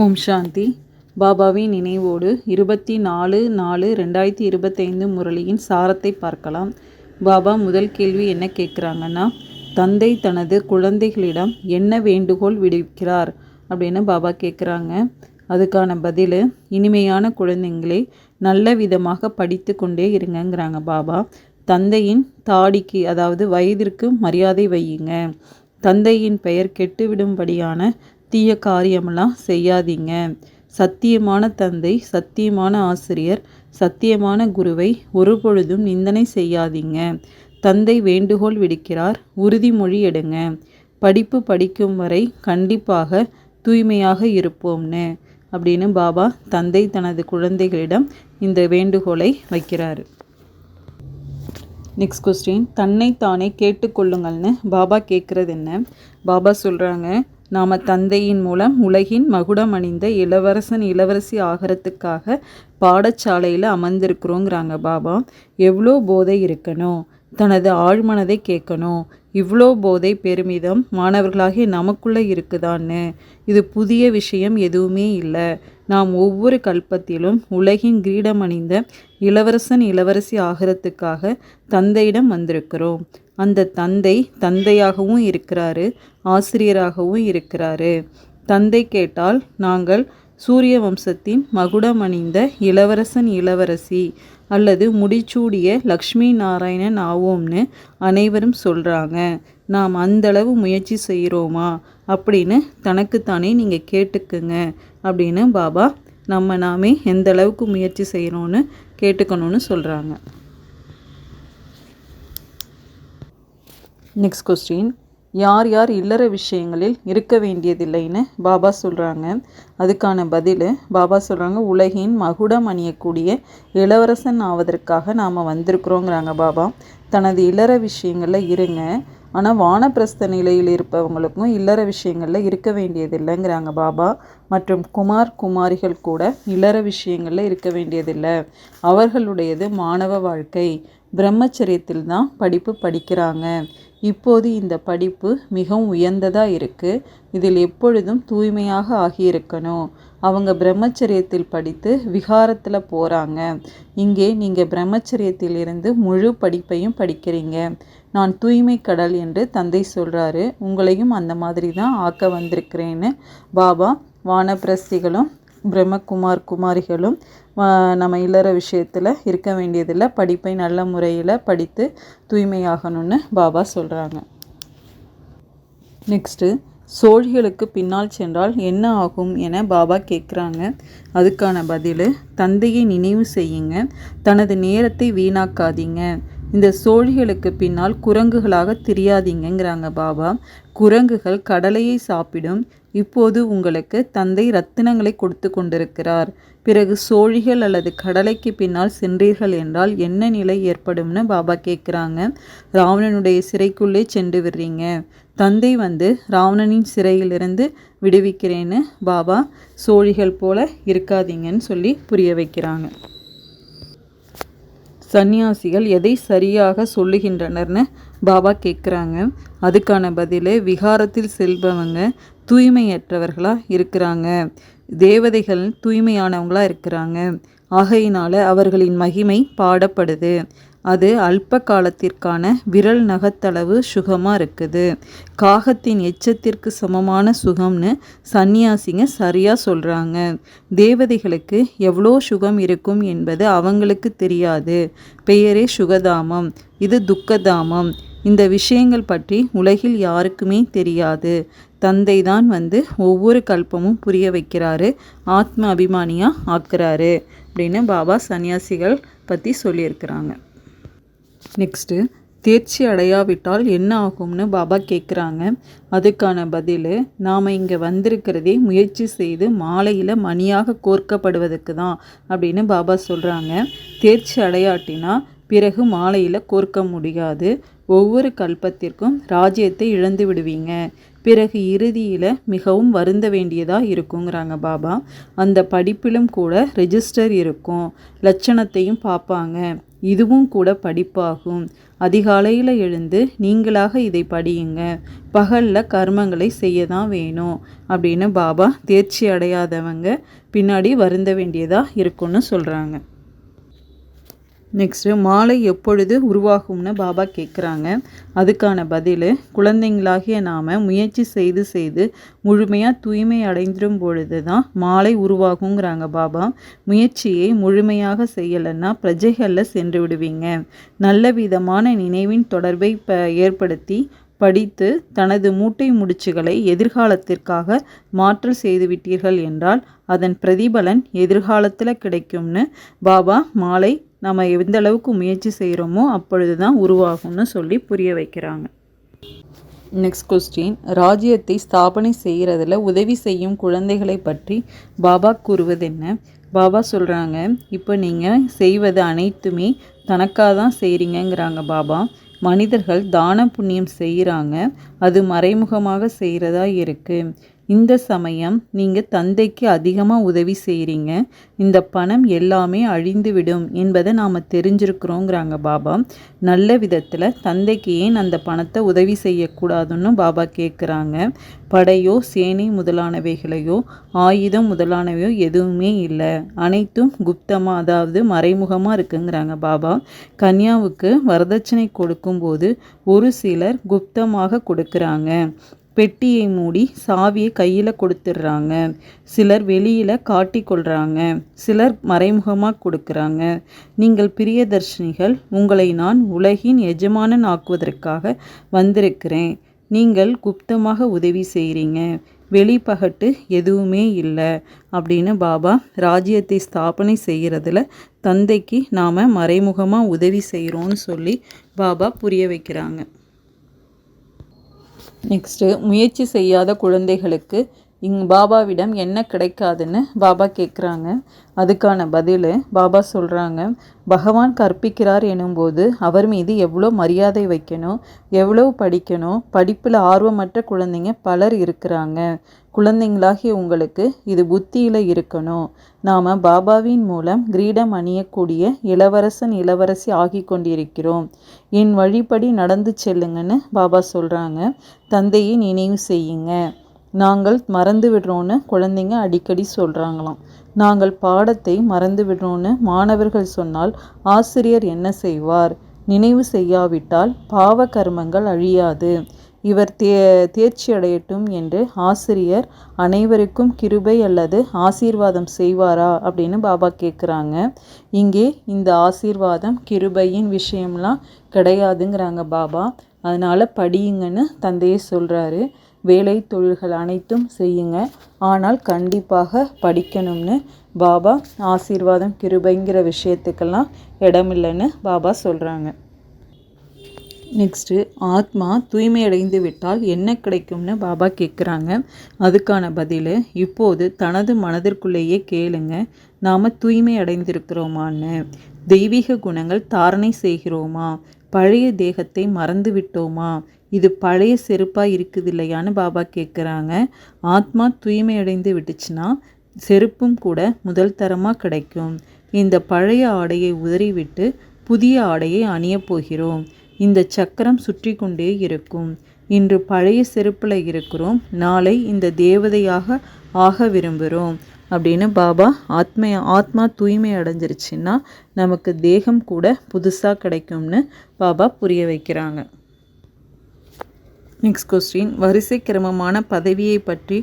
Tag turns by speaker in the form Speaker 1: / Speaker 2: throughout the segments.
Speaker 1: ஓம் சாந்தி. பாபாவின் நினைவோடு இருபத்தி நாலு நாலு ரெண்டாயிரத்தி இருபத்தைந்து முரளியின் சாரத்தை பார்க்கலாம். பாபா முதல் கேள்வி என்ன கேட்குறாங்கன்னா தந்தை தனது குழந்தைகளிடம் என்ன வேண்டுகோள் விடுக்கிறார் அப்படின்னு பாபா கேட்குறாங்க. அதுக்கான பதில் இனிமையான குழந்தைங்களே நல்ல விதமாக படித்து கொண்டே இருங்கங்கிறாங்க பாபா. தந்தையின் தாடிக்கு அதாவது வயதிற்கு மரியாதை வையுங்க. தந்தையின் பெயர் கெட்டுவிடும்படியான தீய காரியமெல்லாம் செய்யாதீங்க. சத்தியமான தந்தை சத்தியமான ஆசிரியர் சத்தியமான குருவை ஒரு பொழுதும் நிந்தனை செய்யாதீங்க. தந்தை வேண்டுகோள் விடுக்கிறார் உறுதிமொழி எடுங்க. படிப்பு படிக்கும் வரை கண்டிப்பாக தூய்மையாக இருப்போம்னு அப்படின்னு பாபா தந்தை தனது குழந்தைகளிடம் இந்த வேண்டுகோளை வைக்கிறார். நெக்ஸ்ட் கொஸ்டின் தன்னை தானே கேட்டுக்கொள்ளுங்கள்னு பாபா கேட்குறது என்ன? பாபா சொல்கிறாங்க நாம் தந்தையின் மூலம் உலகின் மகுடம் அணிந்த இளவரசன் இளவரசி ஆகிறதுக்காக பாடசாலையில் அமர்ந்திருக்கிறோங்கிறாங்க பாபா. எவ்வளோ போதை இருக்கணும்? தனது ஆழ்மனதை கேட்கணும். இவ்வளோ போதை பெருமிதம் மாணவர்களாகிய நமக்குள்ளே இருக்குதான்னு. இது புதிய விஷயம் எதுவுமே இல்லை. நாம் ஒவ்வொரு கல்பத்திலும் உலகின் கிரீடம் அணிந்த இளவரசன் இளவரசி ஆகிறதுக்காக தந்தையிடம் வந்திருக்கிறோம். அந்த தந்தை தந்தையாகவும் இருக்கிறாரு ஆசிரியராகவும் இருக்கிறாரு. தந்தை கேட்டால் நாங்கள் சூரிய வம்சத்தின் மகுடம் அணிந்த இளவரசன் இளவரசி அல்லது முடிச்சூடிய லக்ஷ்மி நாராயணன் ஆவோம்னு அனைவரும் சொல்கிறாங்க நாம் அந்தளவு முயற்சி செய்கிறோமா அப்படின்னு தனக்குத்தானே நீங்கள் கேட்டுக்குங்க. அப்படின்னு பாபா நம்ம நாமே எந்த அளவுக்கு முயற்சி செய்கிறோன்னு கேட்டுக்கணும்னு சொல்கிறாங்க நெக்ஸ்ட் கொஸ்டின் யார் யார் இல்லற விஷயங்களில் இருக்க வேண்டியதில்லைன்னு பாபா சொல்கிறாங்க அதுக்கான பதில் பாபா சொல்கிறாங்க உலகின் மகுடம் அணியக்கூடிய இளவரசன் ஆவதற்காக நாம் வந்திருக்கிறோங்கிறாங்க பாபா. தனது இல்லற விஷயங்களில் இருங்க. ஆனால் வானப்பிரஸ்த நிலையில் இருப்பவங்களுக்கும் இல்லற விஷயங்களில் இருக்க வேண்டியதில்லைங்கிறாங்க பாபா. மற்றும் குமார் குமாரிகள் கூட இல்லற விஷயங்களில் இருக்க வேண்டியதில்லை. அவர்களுடையது மாணவ வாழ்க்கை. பிரம்மச்சரியத்தில் தான் படிப்பு படிக்கிறாங்க. இப்போது இந்த படிப்பு மிகவும் உயர்ந்ததாக இருக்குது இதில் எப்பொழுதும் தூய்மையாக ஆகியிருக்கணும். அவங்க பிரம்மச்சரியத்தில் படித்து விகாரத்தில் போகிறாங்க இங்கே நீங்கள் பிரம்மச்சரியத்தில் இருந்து முழு படிப்பையும் படிக்கிறீங்க. நான் தூய்மை கடல் என்று தந்தை சொல்கிறாரு உங்களையும் அந்த மாதிரி தான் ஆக்க வந்திருக்கிறேன்னு. பாபா வானப்பிரஸ்திகளும் பிரம்மகுமார் குமாரிகளும் நம்ம இல்லற விஷயத்தில் இருக்க வேண்டியதில்லை. படிப்பை நல்ல முறையில் படித்து தூய்மையாகணும்னு பாபா சொல்கிறாங்க நெக்ஸ்ட்டு சோழிகளுக்கு பின்னால் சென்றால் என்ன ஆகும் என பாபா கேட்குறாங்க அதுக்கான பதில் தந்தையை நினைவு செய்யுங்க. தனது நேரத்தை வீணாக்காதீங்க. இந்த சோழிகளுக்கு பின்னால் குரங்குகளாக தெரியாதீங்கிறாங்க பாபா. குரங்குகள் கடலையை சாப்பிடும். இப்போது உங்களுக்கு தந்தை ரத்தினங்களை கொடுத்து கொண்டிருக்கிறார். பிறகு சோழிகள் அல்லது கடலைக்கு பின்னால் சென்றீர்கள் என்றால் என்ன நிலை ஏற்படும்னு பாபா கேட்குறாங்க ராவணனுடைய சிறைக்குள்ளே சென்று விடுறீங்க. தந்தை வந்து ராவணனின் சிறையிலிருந்து விடுவிக்கிறேன்னு பாபா சோழிகள் போல இருக்காதீங்கன்னு சொல்லி புரிய வைக்கிறாங்க. சந்நியாசிகள் எதை சரியாக சொல்லுகின்றனர்னு பாபா கேட்குறாங்க அதுக்கான பதில் விகாரத்தில் செல்பவங்க தூய்மையற்றவர்களாக இருக்கிறாங்க. தேவதைகள் தூய்மையானவங்களாக இருக்கிறாங்க. ஆகையினால் அவர்களின் மகிமை பாடப்படுது. அது அல்ப காலத்திற்கான விரல் நகத்தளவு சுகமாக இருக்குது. காகத்தின் எச்சத்திற்கு சமமான சுகம்னு சன்னியாசிங்க சரியாக சொல்கிறாங்க தேவதைகளுக்கு எவ்வளோ சுகம் இருக்கும் என்பது அவங்களுக்கு தெரியாது. பெயரே சுகதாமம் இது துக்கதாமம். இந்த விஷயங்கள் பற்றி உலகில் யாருக்குமே தெரியாது. தந்தை தான் வந்து ஒவ்வொரு கல்பமும் புரிய வைக்கிறாரு ஆத்ம அபிமானியாக ஆக்குறாரு அப்படின்னு பாபா சன்னியாசிகள் பற்றி சொல்லியிருக்கிறாங்க. நெக்ஸ்ட்டு தேர்ச்சி அடையாவிட்டால் என்ன ஆகும்னு பாபா கேட்குறாங்க அதுக்கான பதில் நாம் இங்கே வந்திருக்கிறதே முயற்சி செய்து மாலையில் மணியாக கோர்க்கப்படுவதற்கு தான் அப்படின்னு பாபா சொல்கிறாங்க தேர்ச்சி அடையாட்டினா பிறகு மாலையில் கோர்க்க முடியாது. ஒவ்வொரு கல்பத்திற்கும் ராஜ்யத்தை இழந்து விடுவீங்க. பிறகு இறுதியில் மிகவும் வருந்த வேண்டியதாக இருக்குங்கிறாங்க பாபா. அந்த படிப்பிலும் கூட ரெஜிஸ்டர் இருக்கும். லட்சணத்தையும் பார்ப்பாங்க. இதுவும் கூட படிப்பாகும். அதிகாலையில் எழுந்து நீங்களாக இதை படியுங்க. பகலில் கர்மங்களை செய்ய தான் வேணும். அப்படின்னு பாபா தேர்ச்சி அடையாதவங்க பின்னாடி வருந்த வேண்டியதாக இருக்கும்னு சொல்கிறாங்க நெக்ஸ்ட்டு மாலை எப்பொழுது உருவாகும்னு பாபா கேட்குறாங்க அதுக்கான பதில் குழந்தைங்களாகிய நாம் முயற்சி செய்து செய்து முழுமையாக தூய்மை அடைந்திடும் பொழுது தான் மாலை உருவாகுங்கிறாங்க பாபா. முயற்சியை முழுமையாக செய்யலைன்னா பிரஜைகளில் சென்று விடுவீங்க. நல்ல விதமான நினைவின் தொடர்பை இப்போ ஏற்படுத்தி படித்து தனது மூட்டை முடிச்சுகளை எதிர்காலத்திற்காக மாற்றல் செய்துவிட்டீர்கள் என்றால் அதன் பிரதிபலன் எதிர்காலத்தில் கிடைக்கும்னு பாபா மாலை நம்ம எந்த அளவுக்கு முயற்சி செய்கிறோமோ அப்பொழுது தான் உருவாகும்னு சொல்லி புரிய வைக்கிறாங்க. நெக்ஸ்ட் கொஸ்டின் ராஜ்யத்தை ஸ்தாபனை செய்கிறதுல உதவி செய்யும் குழந்தைகளை பற்றி பாபா கூறுவது என்ன பாபா சொல்கிறாங்க இப்போ நீங்கள் செய்வது அனைத்துமே தனக்காக தான் செய்கிறீங்கங்கிறாங்க பாபா. மனிதர்கள் தான புண்ணியம் செய்கிறாங்க அது மறைமுகமாக செய்கிறதா இருக்குது இந்த சமயம் நீங்கள் தந்தைக்கு அதிகமாக உதவி செய்கிறீங்க இந்த பணம் எல்லாமே அழிந்துவிடும் என்பதை நாம் தெரிஞ்சிருக்கிறோங்கிறாங்க பாபா. நல்ல விதத்தில் தந்தைக்கு ஏன் அந்த பணத்தை உதவி செய்யக்கூடாதுன்னு பாபா கேட்குறாங்க படையோ சேனை முதலானவைகளையோ ஆயுதம் முதலானவையோ எதுவுமே இல்லை. அனைத்தும் குப்தமாக அதாவது மறைமுகமாக இருக்குங்கிறாங்க பாபா. கன்யாவுக்கு வரதட்சணை கொடுக்கும்போது ஒரு சிலர் குப்தமாக கொடுக்குறாங்க. பெட்டியை மூடி சாவியை கையில் கொடுத்துட்றாங்க. சிலர் வெளியில் காட்டி கொள்கிறாங்க சிலர் மறைமுகமாக கொடுக்குறாங்க. நீங்கள் பிரியதர்ஷினிகள் உங்களை நான் உலகின் எஜமானன் ஆக்குவதற்காக வந்திருக்கிறேன். நீங்கள் குப்தமாக உதவி செய்கிறீங்க வெளிப்பகட்டு எதுவுமே இல்லை அப்படின்னு பாபா ராஜ்யத்தை ஸ்தாபனை செய்கிறதுல தந்தைக்கு நாம் மறைமுகமாக உதவி செய்கிறோன்னு சொல்லி பாபா புரிய வைக்கிறாங்க. நெக்ஸ்ட்டு முயற்சி செய்யாத குழந்தைகளுக்கு இங் பாபாவிடம் என்ன கிடைக்காதுன்னு பாபா கேட்குறாங்க அதுக்கான பதில் பாபா சொல்கிறாங்க பகவான் கற்பிக்கிறார் எனும்போது அவர் மீது எவ்வளோ மரியாதை வைக்கணும் எவ்வளோ படிக்கணும் படிப்பில் ஆர்வமற்ற குழந்தைங்க பலர் இருக்கிறாங்க. குழந்தைங்களாகிய உங்களுக்கு இது புத்தியில் இருக்கணும். நாம் பாபாவின் மூலம் கிரீடம் அணியக்கூடிய இளவரசன் இளவரசி ஆகி கொண்டிருக்கிறோம். என் வழிப்படி நடந்து செல்லுங்கன்னு பாபா சொல்கிறாங்க தந்தையை நினைவு செய்யுங்க. நாங்கள் மறந்து விடுறோன்னு குழந்தைங்க அடிக்கடி சொல்கிறாங்களாம் நாங்கள் பாடத்தை மறந்து விடுறோன்னு மாணவர்கள் சொன்னால் ஆசிரியர் என்ன செய்வார்? நினைவு செய்யாவிட்டால் பாவ கர்மங்கள் அழியாது. இவர் தே தேர்ச்சி அடையட்டும் என்று ஆசிரியர் அனைவருக்கும் கிருபை அல்லது ஆசீர்வாதம் செய்வாரா அப்படின்னு பாபா கேட்குறாங்க இங்கே இந்த ஆசீர்வாதம் கிருபையின் விஷயம்லாம் கிடையாதுங்கிறாங்க பாபா. அதனால் படியுங்கன்னு தந்தையே சொல்கிறாரு வேலை தொழில்கள் அனைத்தும் செய்யுங்க. ஆனால் கண்டிப்பாக படிக்கணும்னு பாபா ஆசீர்வாதம் கிருபைங்கிற விஷயத்துக்கெல்லாம் இடமில்லைன்னு பாபா சொல்கிறாங்க நெக்ஸ்ட்டு ஆத்மா தூய்மை அடைந்து விட்டால் என்ன கிடைக்கும்னு பாபா கேட்குறாங்க அதுக்கான பதில் இப்போது தனது மனதிற்குள்ளேயே கேளுங்க. நாம் தூய்மை அடைந்திருக்கிறோமான்னு தெய்வீக குணங்கள் தாரணை செய்கிறோமா? பழைய தேகத்தை மறந்து விட்டோமா இது பழைய செருப்பாக இருக்குது இல்லையான்னு பாபா கேட்குறாங்க ஆத்மா தூய்மையடைந்து விட்டுச்சுன்னா செருப்பும் கூட முதல் தரமாக கிடைக்கும். இந்த பழைய ஆடையை உதறிவிட்டு புதிய ஆடையை அணியப் போகிறோம். இந்த சக்கரம் சுற்றி கொண்டே இருக்கும். இன்று பழைய செருப்பில் இருக்கிறோம். நாளை இந்த தேவதையாக ஆக விரும்புகிறோம். அப்படின்னு பாபா ஆத்ம ஆத்மா தூய்மை அடைஞ்சிருச்சுன்னா நமக்கு தேகம் கூட புதுசாக கிடைக்கும்னு பாபா புரிய வைக்கிறாங்க. நெக்ஸ்ட் கொஸ்டின் வரிசை கிரமமான பதவியை பற்றி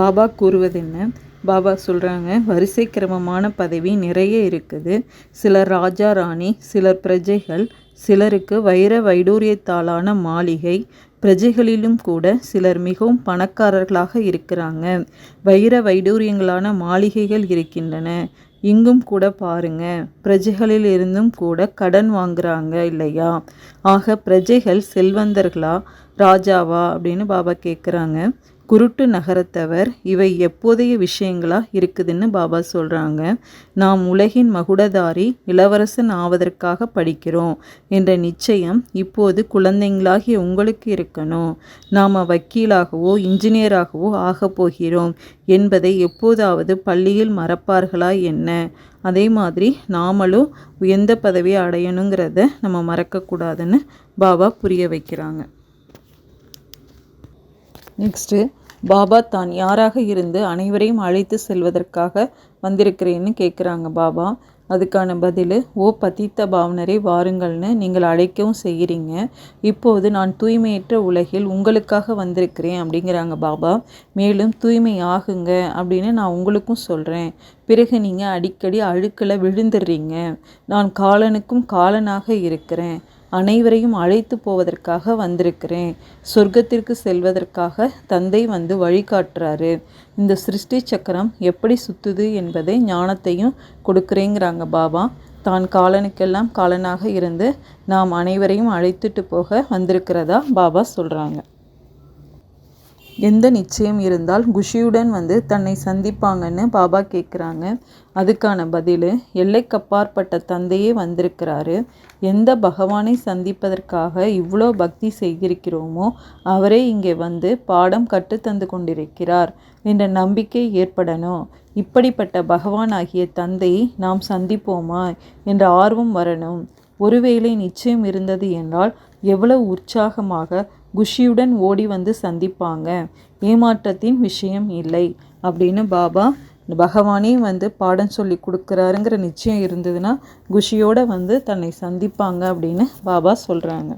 Speaker 1: பாபா கூறுவது என்ன பாபா சொல்கிறாங்க வரிசை கிரமமான பதவி நிறைய இருக்குது. சிலர் ராஜா ராணி சிலர் பிரஜைகள் சிலருக்கு வைர வைடூரியத்தாலான மாளிகை பிரஜைகளிலும் கூட சிலர் மிகவும் பணக்காரர்களாக இருக்கிறாங்க. வைர வைடூரியங்களான மாளிகைகள் இருக்கின்றன. இங்கும் கூட பாருங்க பிரஜைகளில் இருந்தும் கூட கடன் வாங்குறாங்க இல்லையா? ஆக பிரஜைகள் செல்வந்தர்களா? ராஜாவா? அப்படின்னு பாபா கேட்குறாங்க குருட்டு நகரத்தவர் இவை எப்போதைய விஷயங்களா இருக்குதுன்னு பாபா சொல்கிறாங்க நாம் உலகின் மகுடதாரி இளவரசன் ஆவதற்காக படிக்கிறோம் என்ற நிச்சயம் இப்போது குழந்தைங்களாகிய உங்களுக்கு இருக்கணும். நாம் வக்கீலாகவோ இன்ஜினியராகவோ ஆகப் போகிறோம் என்பதை எப்போதாவது பள்ளியில் மறப்பார்களா என்ன? அதே மாதிரி நாமளும் உயர்ந்த பதவியை அடையணுங்கிறத நம்ம மறக்கக்கூடாதுன்னு பாபா புரிய வைக்கிறாங்க. நெக்ஸ்ட்டு பாபா தான் யாராக இருந்து அனைவரையும் அழைத்து செல்வதற்காக வந்திருக்கிறேன்னு கேட்குறாங்க பாபா. அதுக்கான பதில் ஓ பதித்த பாவனரை வாருங்கள்னு நீங்கள் அழைக்கவும் செய்கிறீங்க. இப்போது நான் தூய்மையற்ற உலகில் உங்களுக்காக வந்திருக்கிறேன் அப்படிங்கிறாங்க பாபா. மேலும் தூய்மை ஆகுங்க அப்படின்னு நான் உங்களுக்கும் சொல்கிறேன் பிறகு நீங்கள் அடிக்கடி அழுக்கில் விழுந்துடுறீங்க. நான் காலனுக்கும் காலனாக இருக்கிறேன். அனைவரையும் அழைத்து போவதற்காக வந்திருக்கிறேன். சொர்க்கத்திற்கு செல்வதற்காக தந்தை வந்து வழிகாட்டுறாரு. இந்த சிருஷ்டி சக்கரம் எப்படி சுத்துது என்பதை ஞானத்தையும் கொடுக்குறேங்கிறாங்க பாபா. தான் காலனுக்கெல்லாம் காலனாக இருந்து நாம் அனைவரையும் அழைத்துட்டு போக வந்திருக்கிறதா பாபா சொல்கிறாங்க எந்த நிச்சயம் இருந்தால் குஷியுடன் வந்து தன்னை சந்திப்பாங்கன்னு பாபா கேட்குறாங்க அதுக்கான பதில் எல்லைக்கப்பாற்பட்ட தந்தையே வந்திருக்கிறாரு. எந்த பகவானை சந்திப்பதற்காக இவ்வளோ பக்தி செய்திருக்கிறோமோ அவரே இங்கே வந்து பாடம் கற்றுத்தந்து கொண்டிருக்கிறார் என்ற நம்பிக்கை ஏற்படணும். இப்படிப்பட்ட பகவான் ஆகிய தந்தையை நாம் சந்திப்போமா என்ற ஆர்வம் வரணும். ஒருவேளை நிச்சயம் இருந்தது என்றால் எவ்வளவு உற்சாகமாக குஷியுடன் ஓடி வந்து சந்திப்பாங்க. ஏமாற்றத்தின் விஷயம் இல்லை அப்படின்னு பாபா பகவானே வந்து பாடம் சொல்லி கொடுக்குறாருங்கிற நிச்சயம் இருந்ததுன்னா குஷியோடு வந்து தன்னை சந்திப்பாங்க அப்படின்னு பாபா சொல்கிறாங்க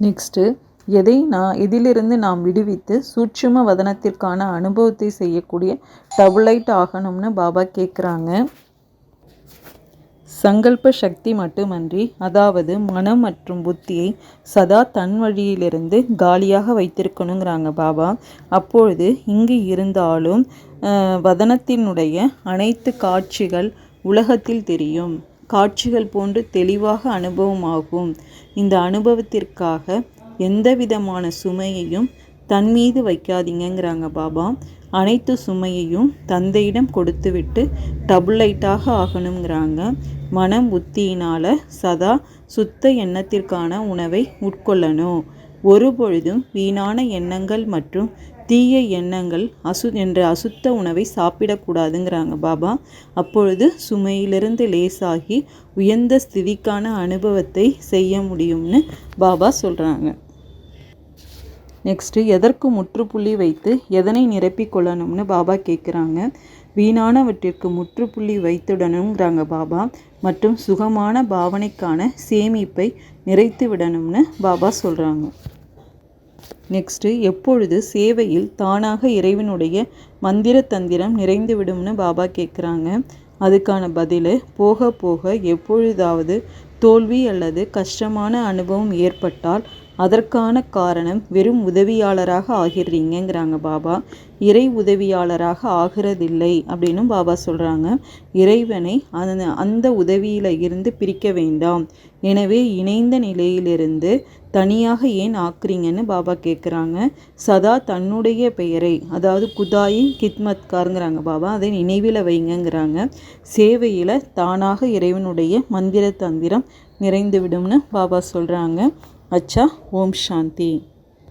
Speaker 1: நெக்ஸ்ட்டு எதை நான் இதிலிருந்து நாம் விடுவித்து சூட்சும வதனத்திற்கான அனுபவத்தை செய்யக்கூடிய டபுளைட் ஆகணும்னு பாபா கேட்குறாங்க சங்கல்ப சக்தி மட்டுமன்றி அதாவது மனம் மற்றும் புத்தியை சதா தன் வழியிலிருந்து காலியாக வைத்திருக்கணுங்கிறாங்க பாபா. அப்பொழுது இங்கு இருந்தாலும் வதனத்தினுடைய அனைத்து காட்சிகள் உலகத்தில் தெரியும். காட்சிகள் போன்று தெளிவாக அனுபவமாகும். இந்த அனுபவத்திற்காக எந்த விதமான சுமையையும் தன் மீது வைக்காதீங்கங்கிறாங்க பாபா. அனைத்து சுமையையும் தந்தையிடம் கொடுத்துவிட்டு டபுள் லைட்டாக ஆகணுங்கிறாங்க. மனம் புத்தியினால் சதா சுத்த எண்ணத்திற்கான உணவை உட்கொள்ளணும். ஒருபொழுதும் வீணான எண்ணங்கள் மற்றும் தீய எண்ணங்கள் அசு என்ற அசுத்த உணவை சாப்பிடக்கூடாதுங்கிறாங்க பாபா. அப்பொழுது சுமையிலிருந்து லேசாகி உயர்ந்த ஸ்திதிக்கான அனுபவத்தை செய்ய முடியும்னு பாபா சொல்கிறாங்க நெக்ஸ்ட்டு எதற்கு முற்றுப்புள்ளி வைத்து எதனை நிரப்பிக் கொள்ளணும்னு பாபா கேட்குறாங்க வீணானவற்றிற்கு முற்றுப்புள்ளி வைத்துடணுங்கிறாங்க பாபா. மற்றும் சுகமான பாவனைக்கான சேமிப்பை நிறைத்து விடணும்னு பாபா சொல்கிறாங்க நெக்ஸ்ட்டு எப்பொழுது சேவையில் தானாக இறைவனுடைய மந்திர தந்திரம் நிறைந்து விடும்னு பாபா கேட்குறாங்க அதுக்கான பதில் போக போக எப்பொழுதாவது தோல்வி அல்லது கஷ்டமான அனுபவம் ஏற்பட்டால் அதற்கான காரணம் வெறும் உதவியாளராக ஆகிடுறீங்கங்கிறாங்க பாபா. இறை உதவியாளராக ஆகிறதில்லை அப்படின்னும் பாபா சொல்கிறாங்க இறைவனை அந்த அந்த உதவியில் இருந்து பிரிக்க வேண்டாம். எனவே இணைந்த நிலையிலிருந்து தனியாக ஏன் ஆக்குறீங்கன்னு பாபா கேட்குறாங்க சதா தன்னுடைய பெயரை அதாவது குதாயின் கித்மத்காருங்கிறாங்க பாபா அதை நினைவில் வைங்கங்கிறாங்க. சேவையில் தானாக இறைவனுடைய மந்திர தந்திரம் நிறைந்துவிடும்னு பாபா சொல்கிறாங்க அச்சா ஓம் சாந்தி.